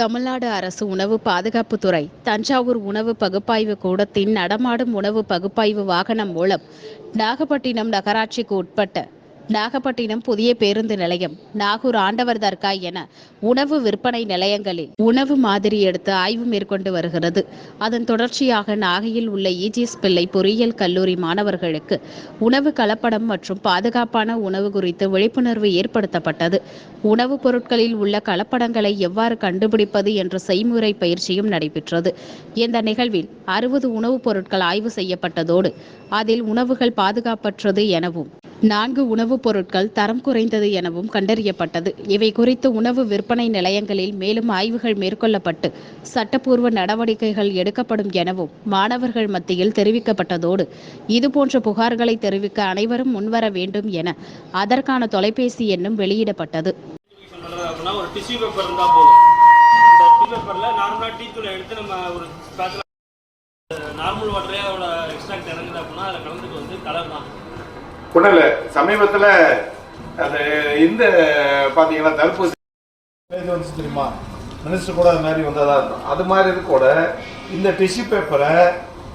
தமிழ்நாடு அரசு உணவு பாதுகாப்புத்துறை தஞ்சாவூர் உணவு பகுப்பாய்வு கூடத்தின் நடமாடும் உணவு பகுப்பாய்வு வாகனம் மூலம் நாகப்பட்டினம் நகராட்சிக்கு உட்பட்ட நாகப்பட்டினம் புதிய பேருந்து நிலையம் நாகூர் ஆண்டவர் தர்கா என உணவு விற்பனை நிலையங்களில் உணவு மாதிரி எடுத்து ஆய்வு மேற்கொண்டு வருகிறது. அதன் தொடர்ச்சியாக நாகையில் உள்ள ஈஜிஎஸ் பிள்ளை பொறியியல் கல்லூரி மாணவர்களுக்கு உணவு கலப்படம் மற்றும் பாதுகாப்பான உணவு குறித்து விழிப்புணர்வு ஏற்படுத்தப்பட்டது. உணவுப் பொருட்களில் உள்ள கலப்படங்களை எவ்வாறு கண்டுபிடிப்பது என்ற செய்முறை பயிற்சியும் நடைபெற்றது. இந்த நிகழ்வில் அறுபது உணவுப் பொருட்கள் ஆய்வு செய்யப்பட்டதோடு அதில் உணவுகள் பாதுகாப்பற்றது எனவும் நான்கு உணவுப் பொருட்கள் தரம் குறைந்தது எனவும் கண்டறியப்பட்டது. இவை குறித்து உணவு விற்பனை நிலையங்களில் மேலும் ஆய்வுகள் மேற்கொள்ளப்பட்டு சட்டப்பூர்வ நடவடிக்கைகள் எடுக்கப்படும் எனவும் மாணவர்கள் மத்தியில் தெரிவிக்கப்பட்டதோடு இதுபோன்ற புகார்களை தெரிவிக்க அனைவரும் முன்வர வேண்டும் என அதற்கான தொலைபேசி எண்ணும் வெளியிடப்பட்டது. ஒரு டிஷ்யூ பேப்பர் இருந்தால் போதும். இந்த டிஷ்யூ பேப்பரில் நார்மலாக டீ தூளை எடுத்து நம்ம ஒரு பேக்கில் நார்மல் வாட்டரே அதோட எக்ஸ்ட்ராக்ட் இறங்குது அப்படின்னா அதில் கலந்துட்டு வந்து கலர் இல்லை சமீபத்தில் அது இந்த பார்த்தீங்கன்னா தடுப்பூசி இது வந்துச்சு தெரியுமா? மினிஸ்டர் கூட அது மாதிரி வந்ததா இருக்கும். அது மாதிரி இது கூட இந்த டிஷ்யூ பேப்பரை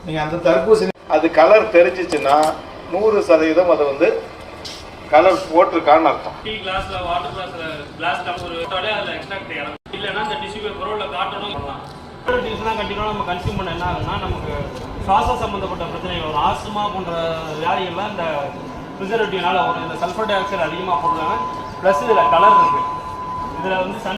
நீங்கள் அந்த தடுப்பூசி அது கலர் தெரிஞ்சிச்சுன்னா நூறு சதவீதம் அது வந்து கலர் போட்டிருக்கான்னு அர்த்தம். டீ கிளாஸில் வாட்டர் கிளாஸில் கிளாஸ் டம்ளர் விட்டாலே அதில் எக்ஸ்ட்ராக்ட் இல்லைன்னா இந்த டிஷ்யூ பேப்பரோ இல்லை காட்டனோ பண்ணலாம். கண்டிப்பாக நம்ம கன்சியூம் பண்ண என்ன ஆகுதுன்னா நமக்கு சுவாச சம்மந்தப்பட்ட பிரச்சனைகள் வரும். ஆஸ்துமா போன்ற வியாதிகள்லாம் இந்த ப்ரிசர்வேட்டிவ்னால ஒரு இந்த சல்ஃபர் டை ஆக்சைடு அதிகமாக போடுறாங்க. ப்ளஸ் இதில் கலர் இருக்குது இதில் வந்து சன்